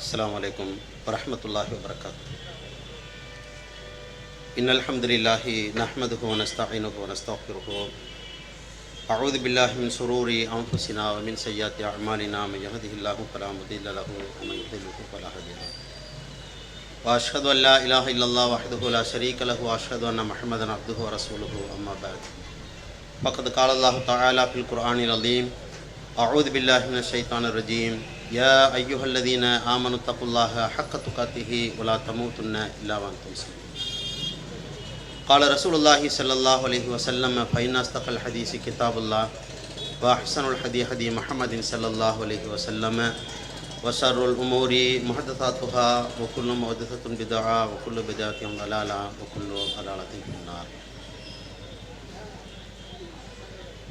السلام عليكم ورحمة الله وبركاته. إن الحمد لله نحمده ونستعينه ونستغفره. أعوذ بالله من شرور أنفسنا ومن سيئات أعمالنا. من يهده الله فلا مضل له ومن يضلله فلا هادي له. وأشهد أن لا إله إلا الله وحده لا شريك له وأشهد أن محمدا عبده ورسوله. أما بعد فقد قال الله تعالى في القرآن العظيم أعوذ بالله من الشيطان الرجيم. يا أيها الذين آمنوا اتقوا الله حق تقاته ولا تموتن إلا وأنتم مسلمون قال رسول الله صلى الله عليه وسلم فإن أصدق الحديث كتاب الله وأحسن الحديث حديث محمد صلى الله عليه وسلم وشر الأمور محدثاتها وكل محدثة بدعة وكل بدعة ضلالة وكل ضلالة في النار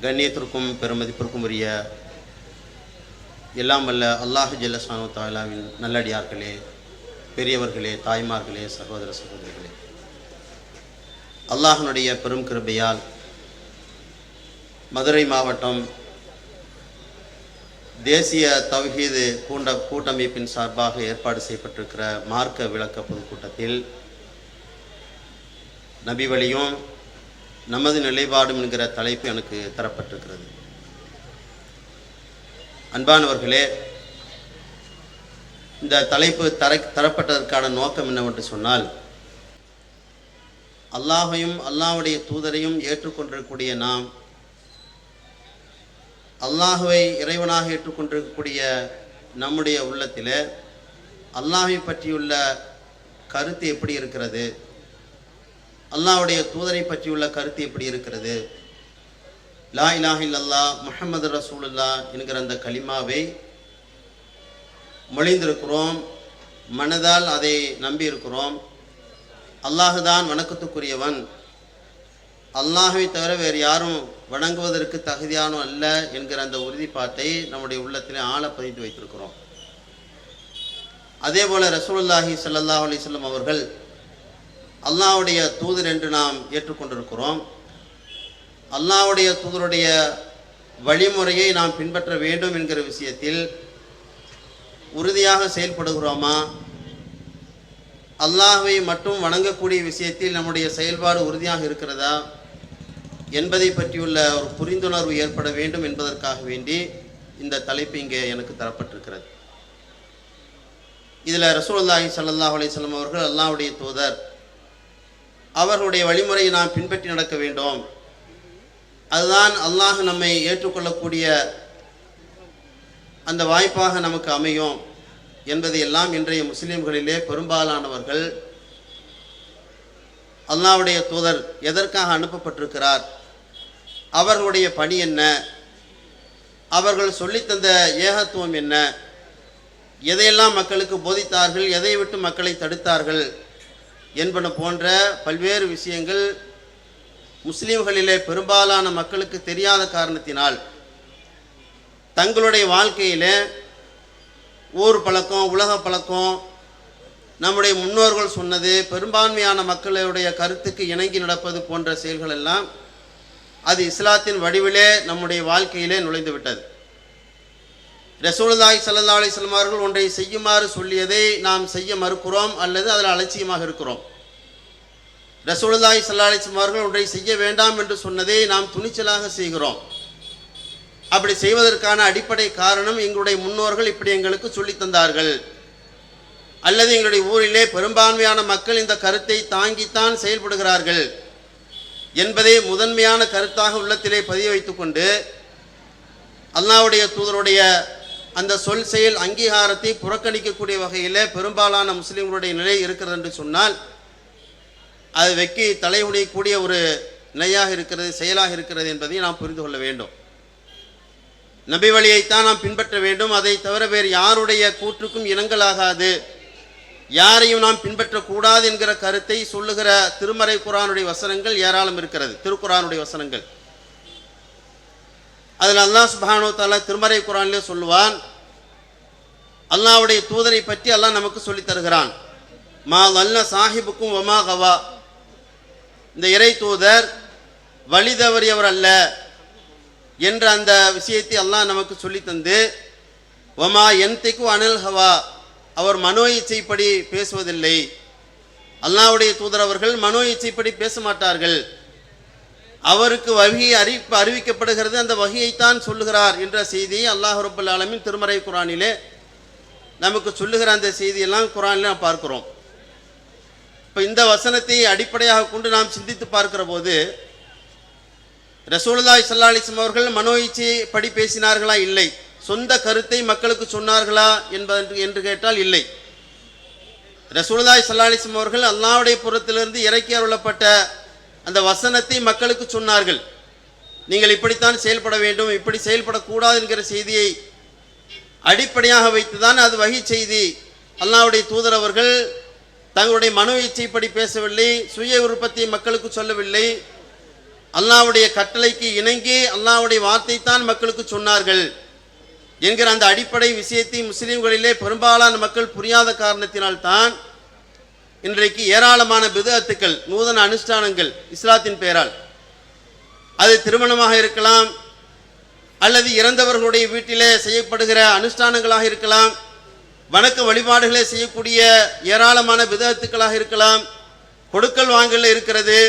கண்ணியத்திற்கும் பெருமதிப்பிற்கும் உரிய எல்லாம் வல்ல அல்லாஹ் ஜல்லசானு தாலாவின் நல்லடியார்களே பெரியவர்களே தாய்மார்களே சகோதர சகோதரிகளே. அல்லாஹனுடைய பெரும் கிருபையால் மதுரை மாவட்டம் தேசிய தவ்ஹீது கூண்ட கூட்டமைப்பின் சார்பாக ஏற்பாடு செய்யப்பட்டிருக்கிற மார்க்க விளக்க பொதுக்கூட்டத்தில் நபி வழியும் நமது நிலைப்பாடும் என்கிற தலைப்பு எனக்கு தரப்பட்டிருக்கிறது. அன்பானவர்களே இந்த தலைப்பு தர தரப்பட்டதற்கான நோக்கம் என்னவென்று சொன்னால் அல்லாஹையும் அல்லாஹுடைய தூதரையும் ஏற்றுக்கொண்டிருக்கக்கூடிய நாம் அல்லாஹுவை இறைவனாக ஏற்றுக்கொண்டிருக்கக்கூடிய நம்முடைய உள்ளத்தில் அல்லாஹை பற்றியுள்ள கருத்து எப்படி இருக்கிறது? அல்லாஹுடைய தூதரை பற்றியுள்ள கருத்து எப்படி இருக்கிறது? லா இலாஹ இல்லல்லா முஹம்மது ரசூலுல்லா என்கிற அந்த கலிமாவை மொழிந்திருக்கிறோம் மனதால் அதை நம்பியிருக்கிறோம். அல்லாஹுதான் வணக்கத்துக்குரியவன். அல்லாஹை தவிர வேறு யாரும் வணங்குவதற்கு தகுதியானோ அல்ல என்கிற அந்த உறுதிப்பாட்டை நம்முடைய உள்ளத்திலே ஆழ பதிந்து வைத்திருக்கிறோம். அதே போல் ரசூலுல்லாஹி சல்லாஹ் அலைஹி அவர்கள் அல்லாஹுடைய தூதர் என்று நாம் ஏற்றுக்கொண்டிருக்கிறோம். அல்லாஹ்வுடைய தூதருடைய வழிமுறையை நாம் பின்பற்ற வேண்டும் என்கிற விஷயத்தில் உறுதியாக செயல்படுகிறோமா? அல்லாஹை மட்டும் வணங்கக்கூடிய விஷயத்தில் நம்முடைய செயல்பாடு உறுதியாக இருக்கிறதா? என்பதை பற்றியுள்ள ஒரு புரிந்துணர்வு ஏற்பட வேண்டும் என்பதற்காக வேண்டி இந்த தலைப்பு இங்கே எனக்கு தரப்பட்டிருக்கிறது. இதில் ரசூல்லாஹி சல்லாஹ் அலைஹி அவர்கள் அல்லாவுடைய தூதர் அவர்களுடைய வழிமுறையை நாம் பின்பற்றி நடக்க வேண்டும். அதுதான் அல்லாஹ் நம்மை ஏற்றுக்கொள்ளக்கூடிய அந்த வாய்ப்பாக நமக்கு அமையும் என்பதையெல்லாம் இன்றைய முஸ்லீம்களிலே பெரும்பாலானவர்கள் அல்லாவுடைய தூதர் எதற்காக அனுப்பப்பட்டிருக்கிறார்? அவர்களுடைய பணி என்ன? அவர்கள் சொல்லித்தந்த ஏகத்துவம் என்ன? எதையெல்லாம் மக்களுக்கு போதித்தார்கள்? எதை விட்டு மக்களை தடுத்தார்கள்? என்பன போன்ற பல்வேறு விஷயங்கள் முஸ்லிம்களிலே பெரும்பாலான மக்களுக்கு தெரியாத காரணத்தினால் தங்களுடைய வாழ்க்கையிலே ஊர் பழக்கம் உலக பழக்கம் நம்முடைய முன்னோர்கள் சொன்னது பெரும்பான்மையான மக்களுடைய கருத்துக்கு இணங்கி நடப்பது போன்ற செயல்கள் எல்லாம் அது இஸ்லாத்தின் வடிவிலே நம்முடைய வாழ்க்கையிலே நுழைந்து விட்டது ரசூலுல்லாஹி ஸல்லல்லாஹு அவர்கள் ஒன்றை செய்யுமாறு சொல்லியதை நாம் செய்ய மறுக்கிறோம் அல்லது அதில் அலட்சியமாக இருக்கிறோம். ரசூலுல்லாஹி ஸல்லல்லாஹு அவர்கள் ஒன்றை செய்ய வேண்டாம் என்று சொன்னதை நாம் துணிச்சலாக செய்கிறோம். அப்படி செய்வதற்கான அடிப்படை காரணம் எங்களுடைய முன்னோர்கள் இப்படி எங்களுக்கு சொல்லித் தந்தார்கள். அல்லது எங்களுடைய ஊரிலே பெரும்பான்மையான மக்கள் இந்த கருத்தை தாங்கித்தான் செயல்படுகிறார்கள் என்பதை முதன்மையான கருத்தாக உள்ளத்திலே பதிய வைத்துக்கொண்டு அல்லாவுடைய தூதருடைய அந்த சொல் செயல் அங்கீகாரத்தை புறக்கணிக்கக்கூடிய வகையில் பெரும்பாலான முஸ்லீம்களுடைய நிலை இருக்கிறது என்று சொன்னால் அது வெக்கி தலையுடையக்கூடிய ஒரு நிலையாக இருக்கிறது செயலாக இருக்கிறது என்பதை நாம் புரிந்து கொள்ள வேண்டும். நபி வழியைத்தான் நாம் பின்பற்ற வேண்டும். அதை தவிர வேறு யாருடைய கூற்றுக்கும் இனங்களாகாது யாரையும் நாம் பின்பற்றக்கூடாது என்கிற கருத்தை சொல்லுகிற திருமறை குரானுடைய வசனங்கள் ஏராளம் இருக்கிறது. திருக்குரானுடைய வசனங்கள். அதில் அல்லாஹ் சுபானோ தாலா திருமறை குரானிலே சொல்லுவான் அல்லாவுடைய தூதரை பற்றி அல்லாஹ் நமக்கு சொல்லித் தருகிறான். மா வல்ல சாஹிபுக்கும் ஒமா கவா. இந்த இறை தூதர் வழி தவறியவர் அல்ல என்ற அந்த விஷயத்தை அல்லாஹ் நமக்கு சொல்லி தந்து ஒமா என்திக்கு அனில் ஹவா? அவர் மனோ இச்சைப்படி பேசுவதில்லை. அல்லாவுடைய தூதர் அவர்கள் மனோ இச்சைப்படி பேச மாட்டார்கள். அவருக்கு வகி அறிவிப்பு அறிவிக்கப்படுகிறது அந்த வகையைத்தான் சொல்லுகிறார் என்ற செய்தியை அல்லாஹ் ரபுல் ஆலமின் திருமறை குரானிலே நமக்கு சொல்லுகிற அந்த செய்தியெல்லாம் குரானில் நாம் பார்க்கிறோம். இப்போ இந்த வசனத்தை அடிப்படையாக கொண்டு நாம் சிந்தித்து பார்க்கிற போது ரசூலுல்லாய் ஸல்லல்லாஹு அவர்கள் மனோ படி பேசினார்களா? இல்லை. சொந்த கருத்தை மக்களுக்கு சொன்னார்களா? என்பது என்று கேட்டால் இல்லை. ரசூலுல்லாய் ஸல்லல்லாஹு அவர்கள் அல்லாவுடைய புறத்திலிருந்து இறக்கி அருளப்பட்ட அந்த வசனத்தை மக்களுக்கு சொன்னார்கள். நீங்கள் இப்படித்தான் செயல்பட வேண்டும் இப்படி செயல்படக்கூடாது என்கிற செய்தியை அடிப்படையாக வைத்துதான் அது வகை செய்தி. அல்லாவுடைய தூதர் அவர்கள் தங்களுடைய மனு இச்சைப்படி பேசவில்லை சுய உற்பத்தியை மக்களுக்கு சொல்லவில்லை. அல்லாவுடைய கட்டளைக்கு இணங்கி அல்லாவுடைய வார்த்தை தான் மக்களுக்கு சொன்னார்கள் என்கிற அந்த அடிப்படை விஷயத்தை முஸ்லீம்களிலே பெரும்பாலான மக்கள் புரியாத காரணத்தினால்தான் இன்றைக்கு ஏராளமான பிதஅத்துக்கள் நூதன அனுஷ்டானங்கள் இஸ்லாத்தின் பெயரால் அது திருமணமாக இருக்கலாம் அல்லது இறந்தவர்களுடைய வீட்டிலே செய்யப்படுகிற அனுஷ்டானங்களாக இருக்கலாம். வணக்க வழிபாடுகளை செய்யக்கூடிய ஏராளமான விதத்துக்களாக இருக்கலாம். கொடுக்கல் வாங்கல் இருக்கிறது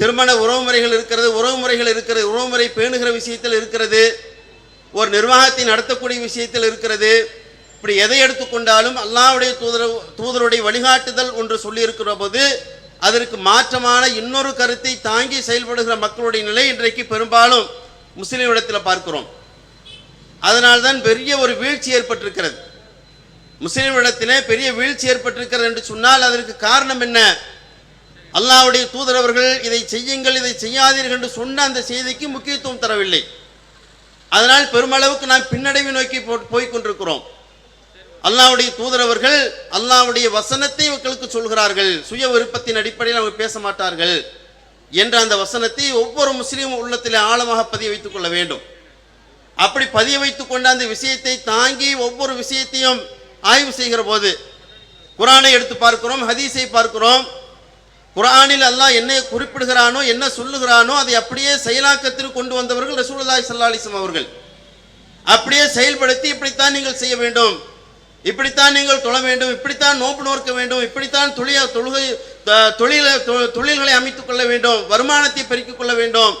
திருமண உறவுமுறைகள் இருக்கிறது உறவுமுறைகள் இருக்கிறது உறவுமுறை பேணுகிற விஷயத்தில் இருக்கிறது ஒரு நிர்வாகத்தை நடத்தக்கூடிய விஷயத்தில் இருக்கிறது. இப்படி எதை எடுத்துக்கொண்டாலும் அல்லாவுடைய தூதர தூதருடைய வழிகாட்டுதல் ஒன்று சொல்லியிருக்கிற போது அதற்கு மாற்றமான இன்னொரு கருத்தை தாங்கி செயல்படுகிற மக்களுடைய நிலை இன்றைக்கு பெரும்பாலும் முஸ்லிமிடத்தில் பார்க்கிறோம். அதனால்தான் பெரிய ஒரு வீழ்ச்சி ஏற்பட்டிருக்கிறது. முஸ்லீம்களிடத்திலே பெரிய வீழ்ச்சி ஏற்பட்டிருக்கிறது என்று சொன்னால் அதற்கு காரணம் என்ன? அல்லாவுடைய தூதரவர்கள் இதை செய்யுங்கள் இதை செய்யாதீர்கள் என்று சொன்ன அந்த செய்திக்கு முக்கியத்துவம் தரவில்லை. அதனால் பெருமளவுக்கு நாம் பின்னடைவை நோக்கி போ- போய்க் கொண்டிருக்கிறோம். அல்லாவுடைய தூதர் அவர்கள் வசனத்தை மக்களுக்கு சொல்கிறார்கள். சுய விருப்பத்தின் அடிப்படையில் அவங்க பேச மாட்டார்கள் என்ற அந்த வசனத்தை ஒவ்வொரு முஸ்லீம் உள்ளத்திலே ஆழமாக பதிய வைத்துக் கொள்ள வேண்டும். அப்படி பதிய வைத்துக் கொண்ட அந்த விஷயத்தை தாங்கி ஒவ்வொரு விஷயத்தையும் ஆய்வு செய்கிற போது குரானை எடுத்து பார்க்கிறோம் ஹதீஸை பார்க்கிறோம். குரானில் அல்லாஹ் என்ன குறிப்பிடுகிறானோ என்ன சொல்லுகிறானோ அதை அப்படியே செயலாக்கத்தில் கொண்டு வந்தவர்கள் ரசூலுல்லாஹி சல்லாலிசம் அவர்கள். அப்படியே செயல்படுத்தி இப்படித்தான் நீங்கள் செய்ய வேண்டும். இப்படித்தான் நீங்கள் தொழ வேண்டும். இப்படித்தான் நோப்பு நோக்க வேண்டும். இப்படித்தான் தொழில தொழுகை தொழில தொ- தொழில்களை அமைத்துக் கொள்ள வேண்டும். வருமானத்தை பெருக்கிக் கொள்ள வேண்டும்.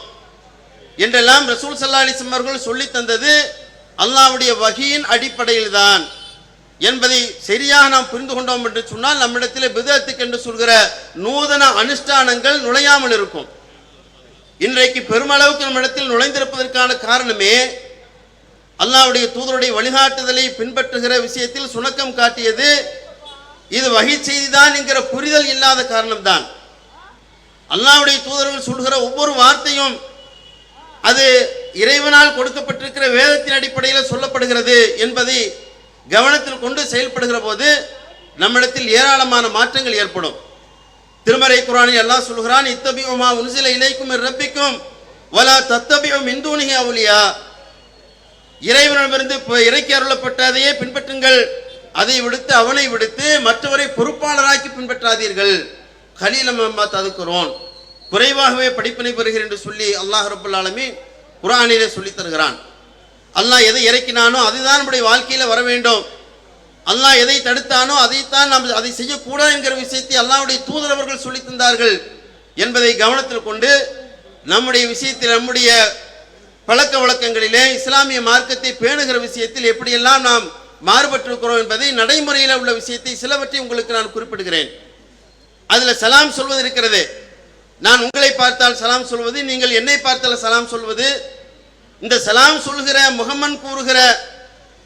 என்றெல்லாம் ரசூல் சல்லா அலிஸ்லம் அவர்கள் சொல்லித் தந்தது அல்லாஹ்வுடைய வகையின் அடிப்படையில் தான் என்பதை சரியாக நாம் புரிந்து கொண்டோம் என்று சொன்னால் நம்மிடத்தில் பிதத்துக்கு என்று சொல்கிற நூதன அனுஷ்டானங்கள் நுழையாமல் இருக்கும். இன்றைக்கு பெருமளவுக்கு நம்மிடத்தில் நுழைந்திருப்பதற்கான காரணமே அல்லாவுடைய தூதருடைய வழிகாட்டுதலை பின்பற்றுகிற விஷயத்தில் சுணக்கம் காட்டியது இது வகை செய்திதான் என்கிற புரிதல் இல்லாத காரணம்தான். அல்லாவுடைய தூதர்கள் சொல்கிற ஒவ்வொரு வார்த்தையும் அது இறைவனால் கொடுக்கப்பட்டிருக்கிற வேதத்தின் அடிப்படையில் சொல்லப்படுகிறது என்பதை கவனத்தில் கொண்டு செயல்படுகிற போது நம்மிடத்தில் ஏராளமான மாற்றங்கள் ஏற்படும். திருமறை குரானில் எல்லாம் சொல்கிறான் இத்தபியுமா உன்சில இணைக்கும் ரப்பிக்கும் வலா தத்தபியும் இந்துணிக அவுலியா. இறைவனிடமிருந்து இப்போ இறைக்கு அருளப்பட்டதையே பின்பற்றுங்கள். அதை விடுத்து அவனை விடுத்து மற்றவரை பொறுப்பாளராக்கி பின்பற்றாதீர்கள். கலீலம் ததுக்கிறோன் குறைவாகவே படிப்பினை பெறுகிறேன் என்று சொல்லி அல்லாஹ் ரபுல்லாலுமே குரானிலே சொல்லித் தருகிறான். அல்லாஹ் எதை இறக்கினானோ அதுதான் நம்முடைய வாழ்க்கையில் வர வேண்டும். அல்லாஹ் எதை தடுத்தானோ அதைத்தான் நாம் அதை செய்யக்கூடாது என்கிற விஷயத்தை அல்லாவுடைய தூதர் அவர்கள் தந்தார்கள் என்பதை கவனத்தில் கொண்டு நம்முடைய விஷயத்தில் நம்முடைய பழக்க வழக்கங்களிலே இஸ்லாமிய மார்க்கத்தை பேணுகிற விஷயத்தில் எப்படியெல்லாம் நாம் மாறுபட்டிருக்கிறோம் என்பதை நடைமுறையில் உள்ள விஷயத்தை சிலவற்றை உங்களுக்கு நான் குறிப்பிடுகிறேன். அதில் சலாம் சொல்வது இருக்கிறது. நான் உங்களை பார்த்தால் சலாம் சொல்வது நீங்கள் என்னை பார்த்தால் சலாம் சொல்வது இந்த சலாம் சொல்கிற முகமன் கூறுகிற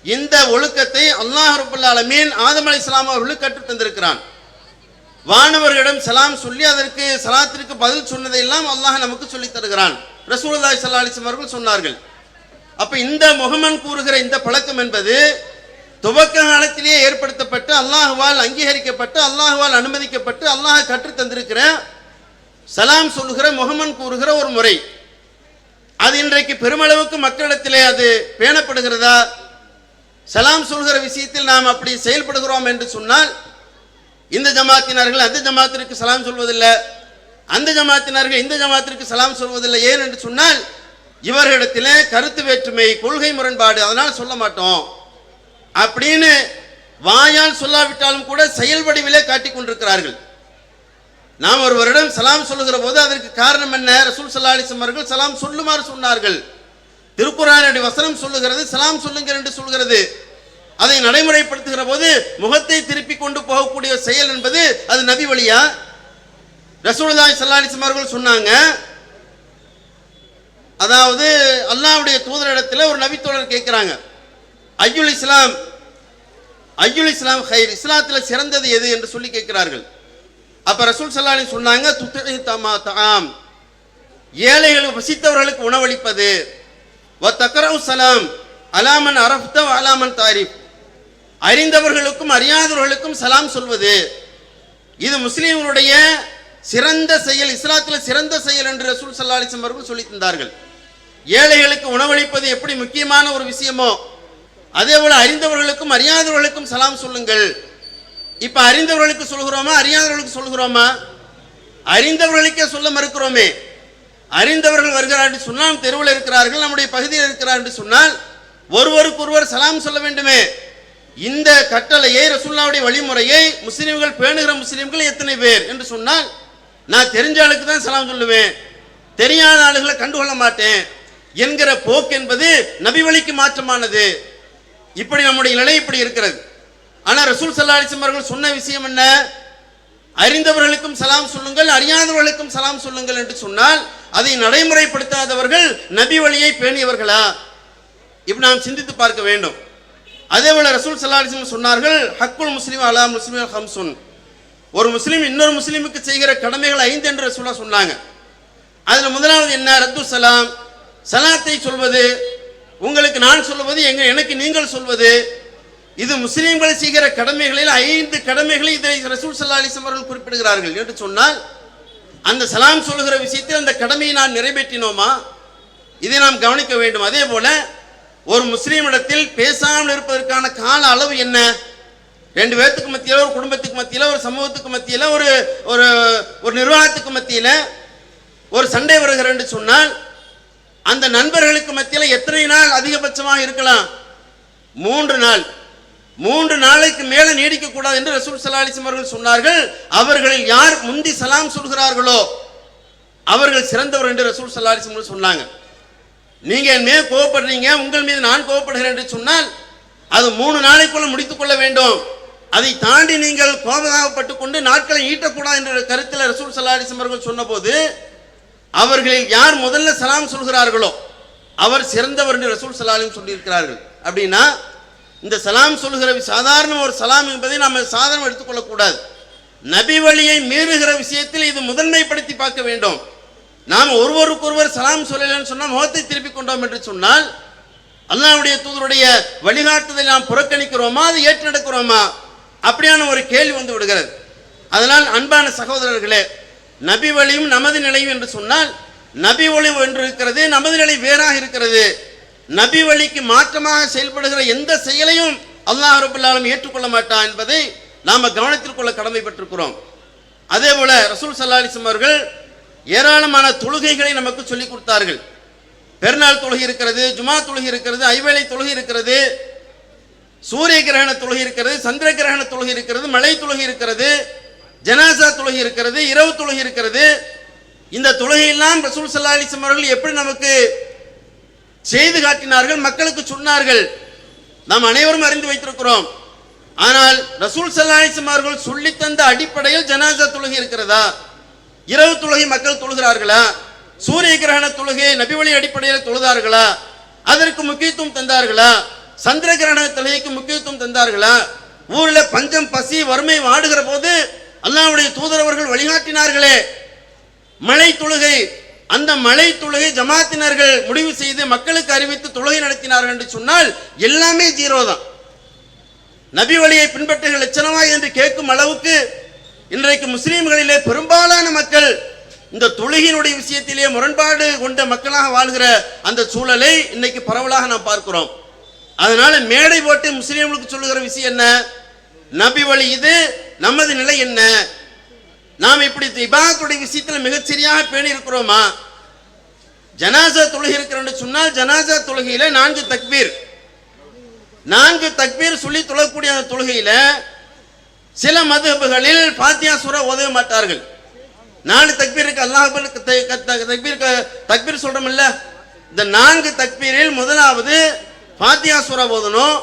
இந்த ஒழுக்கத்தை அல்லாஹ் ரபுல்லாலமீன் ஆதம் அலி இஸ்லாம் அவர்களுக்கு கற்றுத் தந்திருக்கிறான். வானவர்களிடம் சலாம் சொல்லி அதற்கு சலாத்திற்கு பதில் சொன்னதையெல்லாம் அல்லாஹ் நமக்கு சொல்லித் தருகிறான். ரசூலுல்லாஹி சல்லா அலிஸ்லாம் அவர்கள் சொன்னார்கள். அப்ப இந்த முகமன் கூறுகிற இந்த பழக்கம் என்பது துவக்க காலத்திலேயே ஏற்படுத்தப்பட்டு அல்லாஹ்வால் அங்கீகரிக்கப்பட்டு அல்லாஹ்வால் அனுமதிக்கப்பட்டு அல்லாஹ் கற்றுத் தந்திருக்கிற சலாம் சொல்லுகிற முகமன் கூறுகிற ஒரு முறை. அது இன்றைக்கு பெருமளவுக்கு மக்களிடத்திலே அது பேணப்படுகிறதா? சலாம் சொல்கிற விஷயத்தில் நாம் அப்படி செயல்படுகிறோம் என்று சொன்னால் இந்த ஜமாத்தினர்கள் அந்த ஜமாத்திற்கு சலாம் சொல்வதில்லை. அந்த ஜமாத்தினர்கள் இந்த ஜமாத்திற்கு சலாம் சொல்வதில்லை. ஏன் என்று சொன்னால் இவர்களிடத்திலே கருத்து வேற்றுமை கொள்கை முரண்பாடு அதனால் சொல்ல மாட்டோம். அப்படின்னு வாயால் சொல்லாவிட்டாலும் கூட செயல் வடிவிலே காட்டிக் கொண்டிருக்கிறார்கள். நாம் ஒருவரிடம் சலாம் சொல்லுகிற போது அதற்கு காரணம் என்ன? ரசூல் சல்லா அவர்கள் சலாம் சொல்லுமாறு சொன்னார்கள். திருக்குறானுடைய வசனம் சொல்லுகிறது சலாம் சொல்லுங்கள் என்று சொல்கிறது. அதை நடைமுறைப்படுத்துகிற போது முகத்தை திருப்பி கொண்டு போகக்கூடிய செயல் என்பது அது நபி வழியா? ரசூலுல்லாஹி சல்லாலிசம் அவர்கள் சொன்னாங்க. அதாவது அல்லாஹ்வுடைய தூதரிடத்தில் ஒரு நபித்தோழர் கேட்குறாங்க. ஐயுல் இஸ்லாம் ஐயுல் இஸ்லாம் ஹைர் இஸ்லாத்தில் சிறந்தது எது? என்று சொல்லி கேட்கிறார்கள். அப்ப ரசூல் சல்லாலி சொன்னாங்க துத்தி தமா தாம் ஏழைகள் வசித்தவர்களுக்கு உணவளிப்பது. வ தக்ரவு சலாம் அலாமன் அரஃப்த அலாமன் தாரிஃப். அறிந்தவர்களுக்கும் அறியாதவர்களுக்கும் சலாம் சொல்வது. இது முஸ்லீம்களுடைய சிறந்த செயல் இஸ்லாத்தில் சிறந்த செயல் என்று ரசூல் சல்லாலிசம் அவர்கள் சொல்லி தந்தார்கள். ஏழைகளுக்கு உணவளிப்பது எப்படி முக்கியமான ஒரு விஷயமோ அதே போல அறிந்தவர்களுக்கும் அறியாதவர்களுக்கும் சலாம் சொல்லுங்கள். இப்ப அறிந்தவர்களுக்கு சொல்கிறோமா அறியாதவர்களுக்கு சொல்கிறோமா அறிந்தவர்களுக்கே சொல்ல மறுக்கிறோமே. அறிந்தவர்கள் வருகிறார் என்று சொன்னால் தெருவில் இருக்கிறார்கள் நம்முடைய பகுதியில் இருக்கிறார் என்று சொன்னால் ஒருவருக்கொருவர் சலாம் சொல்ல வேண்டுமே. இந்த கட்டளையை ரசுல்லாவுடைய வழிமுறையை முஸ்லீம்கள் பேணுகிற முஸ்லீம்கள் எத்தனை பேர் என்று சொன்னால் நான் தெரிஞ்ச ஆளுக்கு தான் சலாம் சொல்லுவேன். தெரியாத ஆளுகளை கண்டுகொள்ள மாட்டேன். என்கிற போக்கு என்பது நபி வழிக்கு மாற்றமானது. இப்படி நம்முடைய நிலை இப்படி இருக்கிறது. ஆனால் ரசூல் சல்லா அலிசம் அவர்கள் சொன்ன விஷயம் என்ன? அறிந்தவர்களுக்கும் சலாம் சொல்லுங்கள் அறியாதவர்களுக்கும் சலாம் சொல்லுங்கள் என்று சொன்னால் அதை நடைமுறைப்படுத்தாதவர்கள் நபி வழியை பேணியவர்களா? இப்படி நாம் சிந்தித்து பார்க்க வேண்டும். அதே போல ரசூல் சல்லா அலிஸ்லாம் சொன்னார்கள் ஹக்குல் முஸ்லீம் அலா முஸ்லீம் ஹம்சுன் ஒரு முஸ்லீம் இன்னொரு முஸ்லீமுக்கு செய்கிற கடமைகள் ஐந்து என்று ரசூலா சொன்னாங்க. அதில் முதலாவது என்ன? ரத்து சலாம். சலாத்தை சொல்வது உங்களுக்கு நான் சொல்வது எங்க எனக்கு நீங்கள் சொல்வது இது முஸ்லீம்கள் செய்கிற கடமைகளில் ஐந்து கடமைகளை இதை ரசூல் சல்லா அலிஸ்லாம் அவர்கள் குறிப்பிடுகிறார்கள். என்று சொன்னால் அந்த சலாம் சொல்லுகிற விஷயத்தில் அந்த கடமையை நான் நிறைவேற்றினோமா? இதை நாம் கவனிக்க வேண்டும். அதே போல ஒரு முஸ்லீமிடத்தில் பேசாமல் இருப்பதற்கான கால அளவு என்ன? ரெண்டு பேர்த்துக்கு மத்தியில் ஒரு குடும்பத்துக்கு மத்தியில் ஒரு சமூகத்துக்கு மத்தியில் ஒரு ஒரு ஒரு நிர்வாகத்துக்கு மத்தியில் ஒரு சண்டை வருகிற என்று சொன்னால் அந்த நண்பர்களுக்கு மத்தியில் எத்தனை நாள் அதிகபட்சமாக இருக்கலாம்? மூன்று நாள். மூன்று நாளைக்கு மேலே நீடிக்க கூடாது என்று ரசூல் சல்லா அலிஸ்லாம் அவர்கள் சொன்னார்கள். அவர்களில் யார் முந்தி சலாம் சொல்கிறார்களோ அவர்கள் சிறந்தவர் என்று ரசூல் சல்லா அலிஸ்லாம் அவர்கள் சொன்னாங்க. நீங்க என் மேல் கோவப்படுறீங்க உங்கள் மீது நான் கோவப்படுகிறேன் என்று சொன்னால் அது மூணு நாளைக்குள்ள முடித்துக் கொள்ள வேண்டும். அதை தாண்டி நீங்கள் கோபதாகப்பட்டு கொண்டு நாட்களை ஈட்டக்கூடாது என்ற கருத்தில் ரசூல் சல்லா அலிஸ்லாம் அவர்கள் சொன்னபோது அவர்களில் யார் முதல்ல சலாம் சொல்கிறார்களோ அவர் சிறந்தவர் என்று ரசூல் சலாலும் சொல்லியிருக்கிறார்கள். அப்படின்னா இந்த சலாம் சொல்லுகிற சாதாரண ஒரு சலாம் என்பதை நாம் சாதாரணம் எடுத்துக்கொள்ளக்கூடாது. நபி வழியை மீறுகிற விஷயத்தில் இது முதன்மைப்படுத்தி பார்க்க வேண்டும். நாம் ஒருவருக்கொருவர் சலாம் சொல்லலைன்னு சொன்னால் முகத்தை திருப்பி கொண்டோம் என்று சொன்னால் அல்லாவுடைய தூதருடைய வழிகாட்டுதலை நாம் புறக்கணிக்கிறோமா அதை ஏற்றெடுக்கிறோமா அப்படியான ஒரு கேள்வி வந்து விடுகிறது. அதனால் அன்பான சகோதரர்களே நபி வழியும் நமது நிலையும் என்று சொன்னால் நபி ஒளி ஒன்று இருக்கிறது நமது நிலை வேறாக இருக்கிறது. நபி வழிக்கு மாற்றமாக செயல்படுகிற எந்த செயலையும் அல்லாஹ் ரபுல்லாலும் ஏற்றுக்கொள்ள மாட்டான் என்பதை நாம் கவனத்தில் கொள்ள கடமைப்பட்டிருக்கிறோம். அதே போல ரசூல் சல்லாலிசம் அவர்கள் ஏராளமான தொழுகைகளை நமக்கு சொல்லிக் கொடுத்தார்கள். பெருநாள் தொழுகை இருக்கிறது ஜுமா தொழுகை இருக்கிறது ஐவேளை தொழுகை இருக்கிறது சூரிய கிரகண தொழுகை இருக்கிறது சந்திர கிரகண தொழுகை இருக்கிறது மழை தொழுகை இருக்கிறது ஜனாசா தொழுகை இருக்கிறது இரவு தொழுகை இருக்கிறது. இந்த தொழுகையெல்லாம் ரசூல் சல்லா அலிஸ்லாம் அவர்கள் எப்படி நமக்கு செய்து காட்டினார்கள் மக்களுக்கு சொன்னார்கள். நாம் அனைவரும் அறிந்து வைத்திருக்கிறோம். ஆனால் ரசூல் சல்லா அவர்கள் சொல்லி தந்த அடிப்படையில் ஜனாசா தொழுகை இருக்கிறதா? இரவு தொழுகை மக்கள் தொழுகிறார்களா? சூரிய கிரகண தொழுகை நபிவழி அடிப்படையில் தொழுதார்களா? அதற்கு முக்கியத்துவம் தந்தார்களா? சந்திர கிரகண தொழுகைக்கு முக்கியத்துவம் தந்தார்களா? ஊரில் பஞ்சம் பசி வறுமை வாடுகிற போது அல்லாவுடைய தூதரவர்கள் வழிகாட்டினார்களே மழை தொழுகை அந்த மலை தொழுகை ஜமாத்தினர்கள் முடிவு செய்து மக்களுக்கு அறிவித்து தொழுகை நடத்தினார்கள் என்று சொன்னால் எல்லாமே ஜீரோ தான். நபி வழியை பின்பற்றுகிற லட்சணமா என்று கேட்கும் அளவுக்கு இன்றைக்கு முஸ்லீம்களிலே பெரும்பாலான மக்கள் இந்த தொழுகையினுடைய விஷயத்திலே முரண்பாடு கொண்ட மக்களாக வாழ்கிற அந்த சூழலை இன்னைக்கு பரவலாக நாம் பார்க்கிறோம். அதனால மேடை போட்டு முஸ்லீம்களுக்கு சொல்லுகிற விஷயம் என்ன? நபி வழி இது நமது நிலை என்ன? நாம் இப்படி இபாதத்துடைய விஷயத்தில் மிகச்சரியாக பேணி இருக்கிறோமா ஜனாசா தொழுகை இருக்கிறோம்னு சொன்னால் ஜனாசா தொழுகையில நான்கு தக்பீர். நான்கு தக்பீர் சொல்லி தொழக்கூடிய அந்த தொழுகையில சில மதுஹபுகளில் பாத்தியா சூரா உதவ மாட்டார்கள். நாலு தக்பீருக்கு அல்லாஹ் அக்பர் த- தக்பீர் சொல்றோம் இல்ல இந்த நான்கு தக்பீரில் முதலாவது பாத்தியா சூரா ஓதணும்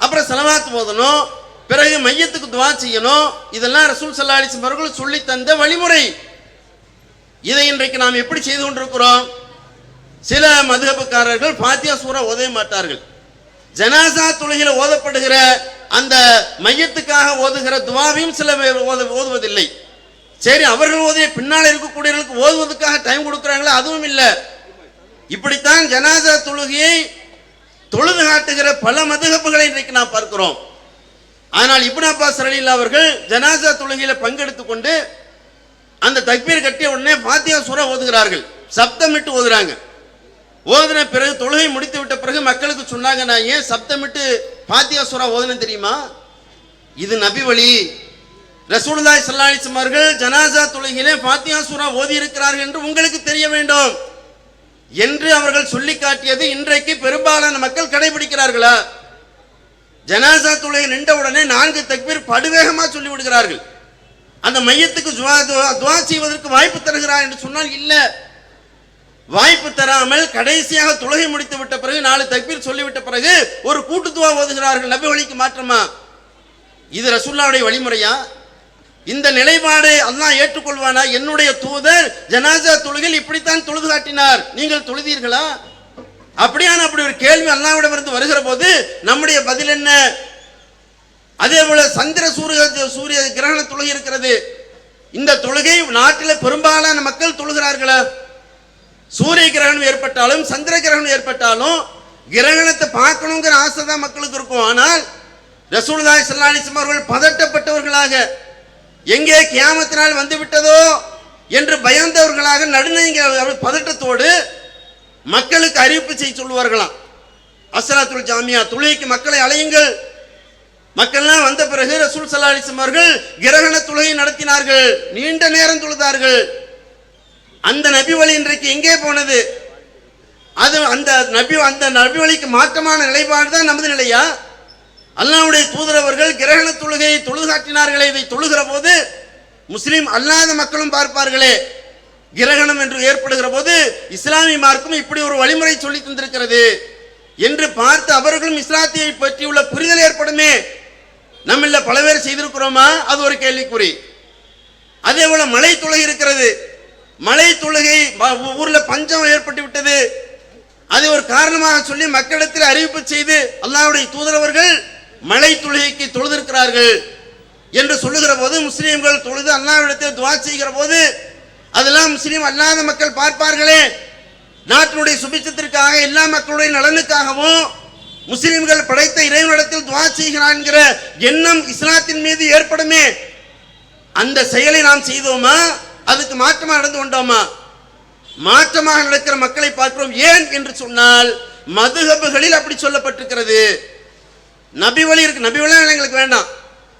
அப்புறம் செலவாத்து ஓதணும் பிறகு மையத்துக்கு துவா செய்யணும். இதெல்லாம் ரசூல் சல்லா அலிஸ்லாம் அவர்கள் சொல்லி தந்த வழிமுறை. இதை இன்றைக்கு நாம் எப்படி செய்து கொண்டிருக்கிறோம்? சில மதுகப்புக்காரர்கள் பாத்தியா சூரா ஓதவே மாட்டார்கள். ஜனாசா தொழுகையில ஓதப்படுகிற அந்த மையத்துக்காக ஓதுகிற துவாவையும் சில பேர் ஓதுவதில்லை. சரி அவர்கள் ஓதிய பின்னால் இருக்கக்கூடியவர்களுக்கு ஓதுவதற்காக டைம் கொடுக்குறாங்களே? அதுவும் இல்லை. இப்படித்தான் ஜனாசா தொழுகையை தொழுது காட்டுகிற பல மதுகப்புகளை இன்றைக்கு நாம் பார்க்கிறோம். ஆனால் இப்னு அப்பாஸ் ரலில்லா அவர்கள் ஜனாசா தொழுகையில பங்கெடுத்து கொண்டு அந்த தக்பீர் கட்டிய உடனே ஃபாத்தியா சூரா ஓதுகிறார்கள். சப்தமிட்டு ஓதுறாங்க. ஓதுன பிறகு தொழுகை முடித்து விட்ட பிறகு மக்களுக்கு சொன்னாங்க நான் ஏன் சப்தமிட்டு ஃபாத்தியா சூரா ஓதுனேன் தெரியுமா? இது நபி வழி. ரசூலுல்லாய் ஸல்லல்லாஹு அவர்கள் ஜனாசா தொழுகையிலே ஃபாத்தியா சூரா ஓதி இருக்கிறார்கள் என்று உங்களுக்கு தெரிய வேண்டும். என்று அவர்கள் சொல்லி காட்டியது இன்றைக்கு பெரும்பாலான மக்கள் கடைபிடிக்கிறார்களா? ஜனாசா தொழுகை நின்ற உடனே நான்கு தக்பீர் படுவேகமாக சொல்லி விடுகிறார்கள் அந்த மையத்துக்கு துவா துவா- துவா செய்வதற்கு வாய்ப்பு தருகிறார் என்று சொன்னால் இல்லை. வாய்ப்பு தராமல் கடைசியாக தொழுகை முடித்து விட்ட பிறகு நாலு தக்பீர் சொல்லிவிட்ட பிறகு ஒரு கூட்டு துவா ஓதுகிறார்கள். நபி வழிக்கு மாற்றமா? இது ரசுல்லாவுடைய வழிமுறையா? இந்த நிலைப்பாடு அல்லா ஏற்றுக்கொள்வானா? என்னுடைய தூதர் ஜனாசா தொழுகில் இப்படித்தான் தொழுது காட்டினார். நீங்கள் தொழுதீர்களா? அப்படியான அப்படி ஒரு கேள்வி அல்லாவிடமிருந்து வருகிற போது நம்முடைய பதில் என்ன? அதே போல சந்திர சூரிய சூரிய கிரகண தொழுகை இருக்கிறது. இந்த தொழுகை நாட்டில் பெரும்பாலான மக்கள் தொழுகிறார்களா? சூரிய கிரகணம் ஏற்பட்டாலும் சந்திர கிரகணம் ஏற்பட்டாலும் கிரகணத்தை பார்க்கணுங்கிற ஆசை தான் மக்களுக்கு இருக்கும். ஆனால் ரசூல்தாய் சல்லாலிசம் அவர்கள் பதட்டப்பட்டவர்களாக எங்கே கியாமத்தினால் வந்து விட்டதோ என்று பயந்தவர்களாக நடுநீங்க பதட்டத்தோடு மக்களுக்கு அறிவிப்பு செய்ய சொல்லுவார்களாம். அசராத்துல் ஜாமியா துளைக்கு மக்களை அலையுங்கள் மக்கள்லாம் வந்த பிறகு ரசூல் ஸல்லல்லாஹு அவர்கள் கிரகண தொழுகை நடத்தினார்கள். நீண்ட நேரம் தொழுதார்கள். அந்த நபி வழி இன்றைக்கு எங்கே போனது? அது அந்த நபி அந்த நபி வழிக்கு மாற்றமான நிலைப்பாடு தான் நமது நிலையா? அல்லாவுடைய தூதரவர்கள் கிரகண தொழுகையை தொழுது காட்டினார்களே இதை தொழுகிற போது முஸ்லீம் அல்லாத மக்களும் பார்ப்பார்களே. கிரகணம் என்று ஏற்படுகிற போது இஸ்லாமிய மார்க்கும் இப்படி ஒரு வழிமுறை சொல்லி தந்திருக்கிறது என்று பார்த்து அவர்களும் இஸ்லாத்தியை பற்றியுள்ள புரிதல் ஏற்படுமே. நம்மள பல பேர் செய்திருக்கிறோமா? அது ஒரு கேள்விக்குறி. அதே போல மழை தொழுகை இருக்கிறது. மழை தொழுகை ஊர்ல பஞ்சம் ஏற்பட்டு விட்டது. அதை ஒரு காரணமாக சொல்லி மக்களிடத்தில் அறிவிப்பு செய்து அல்லாவுடைய தூதரவர்கள் மழை தொழுகைக்கு தொழுதிருக்கிறார்கள் என்று சொல்லுகிற போது முஸ்லீம்கள் தொழுது அல்லாவிடத்தில் துவா செய்கிற போது அதெல்லாம் முஸ்லீம் அல்லாத மக்கள் பார்ப்பார்களே. நாட்டினுடைய சுபிச்சத்திற்காக எல்லா மக்களுடைய நலனுக்காகவும் முஸ்லிம்கள் படைத்த இறைவனிடத்தில் துவா செய்கிறான் என்கிற எண்ணம் இஸ்லாத்தின் மீது ஏற்படுமே. அந்த செயலை நாம் செய்தோமா? அதுக்கு மாற்றமாக நடந்து கொண்டோமா? மாற்றமாக நடக்கிற மக்களை பார்க்கிறோம். ஏன் என்று சொன்னால் மதுகபுகளில் அப்படி சொல்லப்பட்டிருக்கிறது. நபி வழி இருக்கு. நபி வழி எங்களுக்கு வேண்டாம்.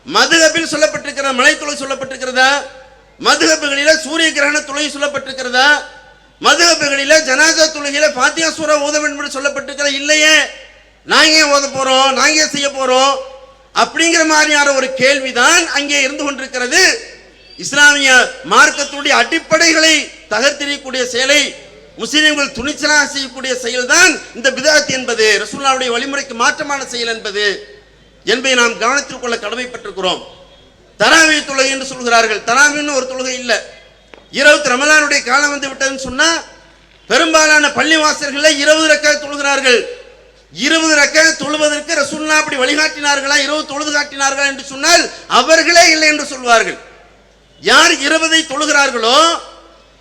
மதுகபில் சொல்லப்பட்டிருக்கிற மலைத்துளை சொல்லப்பட்டிருக்கிறதா? மதுஹபுகளில சூரிய கிரகண துளை சொல்லப்பட்டிருக்கிறதா? மதுஹபுகளில ஜனாசா துளையில பாத்தியா சூரா ஓத வேண்டும் என்று சொல்லப்பட்டிருக்கிற இல்லையே. நாங்க ஏன் ஓத போறோம்? நாங்க ஏன் செய்ய போறோம்? அப்படிங்கிற மாதிரியான ஒரு கேள்விதான் அங்கே இருந்து கொண்டிருக்கிறது. இஸ்லாமிய மார்க்கத்துடைய அடிப்படைகளை தகர்த்தெறியக்கூடிய செயலை முஸ்லிம்கள் துணிச்சலாக செய்யக்கூடிய செயல்தான் இந்த பிதாத் என்பது. ரசூல்லாவுடைய வழிமுறைக்கு மாற்றமான செயல் என்பது என்பதை நாம் கவனத்தில் கொள்ள கடமைப்பட்டிருக்கிறோம். தராவி தொழுகை என்று சொல்கிறார்கள். தராவின்னு ஒரு தொழுகை இல்லை. இரவு ரமலானுடைய காலம் வந்து விட்டதுன்னு சொன்னா பெரும்பாலான பள்ளிவாசல்களில் இருபது ரக்க தொழுகிறார்கள். இருபது ரக்க தொழுவதற்கு ரசூல்லா அப்படி வழிகாட்டினார்களா? இரவு தொழுது காட்டினார்களா என்று சொன்னால் அவர்களே இல்லை என்று சொல்வார்கள். யார் இருபதை தொழுகிறார்களோ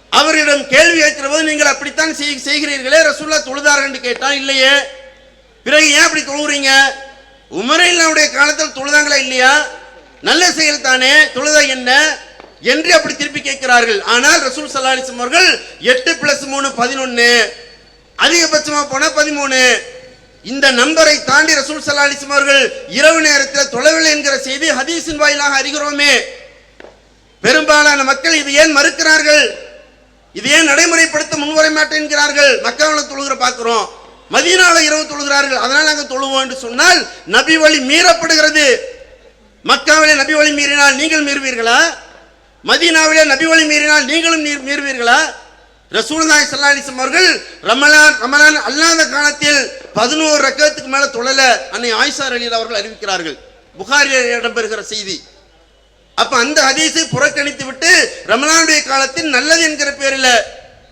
அவரிடம் கேள்வி கேட்கிற போது நீங்கள் அப்படித்தான் செய்- செய்கிறீர்களே ரசூல்லா தொழுதார்கள் என்று கேட்டால் இல்லையே. பிறகு ஏன் அப்படி தொழுகிறீங்க உமரையினுடைய காலத்தில் தொழுதாங்களா இல்லையா? நல்ல செயல் தானே தொழுத என்ன? என்று அப்படி திருப்பி கேட்கிறார்கள். ஆனால் ரசூல் சல்லாலிசம் அவர்கள் எட்டு பிளஸ் மூணு பதினொன்னு அதிகபட்சமா போனா பதிமூணு. இந்த நம்பரை தாண்டி ரசூல் சல்லாலிசம் அவர்கள் இரவு நேரத்தில் தொலைவில்லை என்கிற செய்தி ஹதீஸின் வாயிலாக அறிகிறோமே. பெரும்பாலான மக்கள் இது ஏன் மறுக்கிறார்கள்? இது ஏன் நடைமுறைப்படுத்த முன்வர மாட்டேன்கிறார்கள் மக்காவில் தொழுகிற பார்க்கிறோம். மதியனால இரவு தொழுகிறார்கள். அதனால் நாங்கள் தொழுவோம் என்று சொன்னால் நபி வழி மீறப்படுகிறது. மக்காவிலே நபி வழி மீறினால் நீங்கள் மீறுவீர்களா? மதீனாவிலே நபி வழி மீறினால் நீங்களும் மீறுவீர்களா? ரசூலுல்லாஹி சல்லாலிசம் அவர்கள் ரமலான் ரமலான் அல்லாத காலத்தில் பதினோரு ரக்கத்துக்கு மேல தொழல அன்னை ஆயிஷா ரலியல்லாஹு அவர்கள் அறிவிக்கிறார்கள். புகாரில் இடம்பெறுகிற செய்தி. அப்ப அந்த ஹதீஸை புறக்கணித்து விட்டு ரமலானுடைய காலத்தில் நல்லது என்கிற பேரில்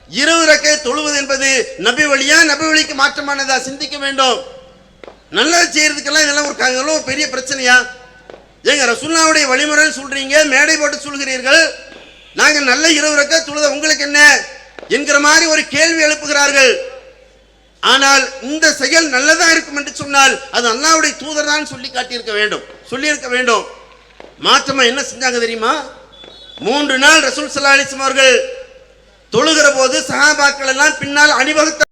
இருபது ரக்கை தொழுவது என்பது நபி வழியா? நபி வழிக்கு மாற்றமானதா? சிந்திக்க வேண்டும். நல்லது செய்யறதுக்கெல்லாம் இதெல்லாம் ஒரு இதெல்லாம் ஒரு பெரிய பிரச்சனையா? ஏங்க ரசுல்லாவுடைய வழிமுறைன்னு சொல்றீங்க மேடை போட்டு சொல்கிறீர்கள். நாங்கள் நல்ல இரவு ரக்க தொழுத உங்களுக்கு என்ன? என்கிற மாதிரி ஒரு கேள்வி எழுப்புகிறார்கள். ஆனால் இந்த செயல் நல்லதா இருக்கும் என்று சொன்னால் அது அல்லாவுடைய தூதர் தான் சொல்லி காட்டியிருக்க வேண்டும். சொல்லியிருக்க வேண்டும். மாற்றமா என்ன செஞ்சாங்க தெரியுமா? மூன்று நாள் ரசூல் ஸல்லல்லாஹு அலைஹி அவர்கள் தொழுகிற போது சஹாபாக்கள் எல்லாம் பின்னால் அணிவகுத்த